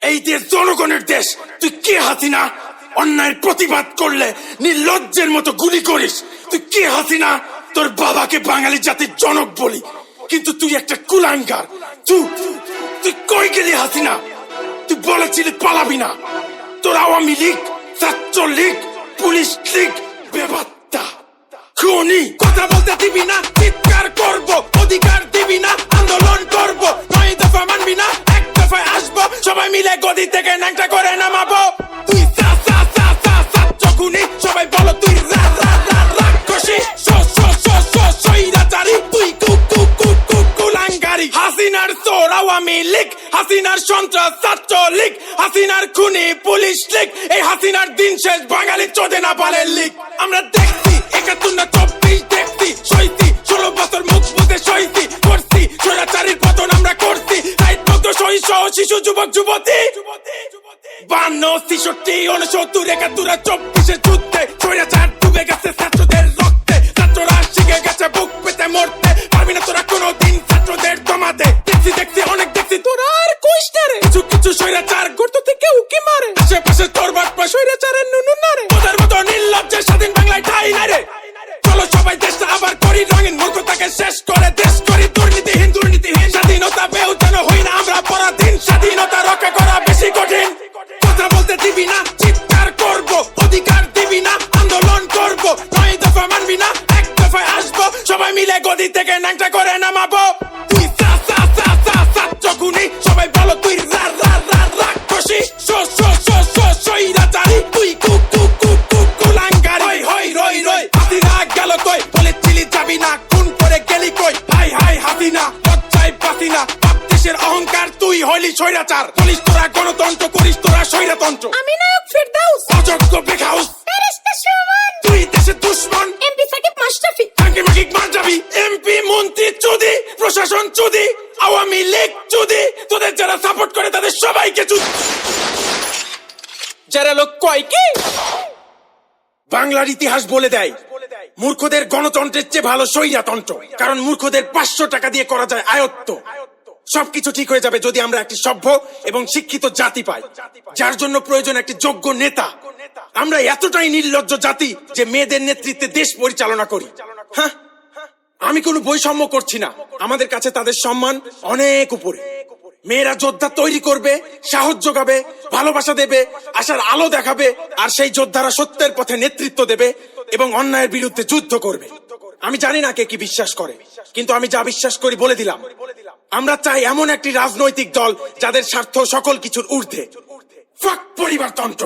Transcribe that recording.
এই দেশ জনগণের দেশ, তুই কে হাসিনা? অন্যায়ের প্রতিবাদ করলে নির্লজ্জের মতো গুলি করিস। তুই কে হাসিনা? তোর বাবাকে বাঙালি জাতির জনক বলি। কিন্তু তুই একটা কুলাঙ্গার। তুই তুই কই গেলি হাসিনা? তুই বলেছিলি পালাবি না। তোর আওয়ামী লীগ পুলিশ লীগ বেবাত্তা খুনি কথা বলতে দিবি না, চিৎকার করব, অধিকার দিবি না, আন্দোলন করব। নয় দফা মানবি না, এক দফায় আসব। সবাই মিলে গদি থেকে ন্যাংটা করে নামাবো। তুই সা সা সা সা সা, চকুনি, সবাই বলো তুই রা রা রা রাক্ষসী। সো সো সো সো সৈরাচারী তুই কু কু কু কু, কুলাঙ্গারি। হাসিনার চোর আওয়ামী লীগ, হাসিনার সন্ত্রাস ছাত্র হাসিনার খুনি পুলিশ লীগ, এই হাসিনার দিন শেষ, বাঙালি চোদে না পালের লীগ। আমরা দেখছি শহীদ সহ শিশু, যুবক, যুবতী বান্ন, ছেষট্টি উনসত্তর একাত্তর চব্বিশে যুদ্ধে স্বৈরাচার ডুবে গেছে ছাত্রদের রক্তে, ছাত্ররা শিখে গেছে বুক পেতে মরতে, পারবি না তোরা কোনোদিন ছাত্রদের জমাতে দেখছি দেখছি, অনেক দেখছি, তোরা আর কইস না কিছু কিছু স্বৈরাচার মিলে গদি থেকে ন্যাংটা করে নামাবো। তুই সা সা সা সা সা চকুনি সবাই বলো তুই রা রা রা রাক্ষসী। সো সো সো সো তুই কু কু কু কু কুলাঙ্গারি। হই হই রই রই। হাসিনা গেল কই? বলেছিলি যাবি না খুন করে গেলি কই? হাই হাই হাসিনা লজ্জায় পাসিনা দেশের অহংকার তুই হইলি স্বৈরাচার। বলিস তোরা গণতন্ত্র করিস তোরা স্বৈরতন্ত্র। আমি নায়ক ফেরদাউস। এমপি মন্ত্রী চুদি প্রশাসন চুদি আওয়ামী লীগ চুদি তোদের যারা সাপোর্ট করে তাদের সবাইকে চুদি যারা লোক কয় কি? বাংলার ইতিহাস বলে দেয় মূর্খদের গণতন্ত্রের চেয়ে ভালো স্বৈরাতন্ত্র কারণ মূর্খদের পাঁচশো টাকা দিয়ে করা যায় আয়ত্ত। সবকিছু ঠিক হয়ে যাবে যদি আমরা একটি সভ্য এবং শিক্ষিত জাতি পাই যার জন্য প্রয়োজন একটি যোগ্য নেতা। আমরা এতটাই নির্লজ্জ জাতি যে মেয়েদের নেতৃত্বে দেশ পরিচালনা করি। হ্যাঁ? আমি কোনো বৈষম্য করছি না। আমাদের কাছে তাদের সম্মান অনেক উপরে। মেয়েরা যোদ্ধা তৈরি করবে, সাহস যোগাবে, ভালোবাসা দেবে, আশার আলো দেখাবে, আর সেই যোদ্ধারা সত্যের পথে নেতৃত্ব দেবে এবং অন্যায়ের বিরুদ্ধে যুদ্ধ করবে। আমি জানি না কে কি বিশ্বাস করে, কিন্তু আমি যা বিশ্বাস করি বলে দিলাম। আমরা চাই এমন একটি রাজনৈতিক দল যাদের স্বার্থ সকল কিছুর ঊর্ধ্বে। পরিবারতন্ত্র।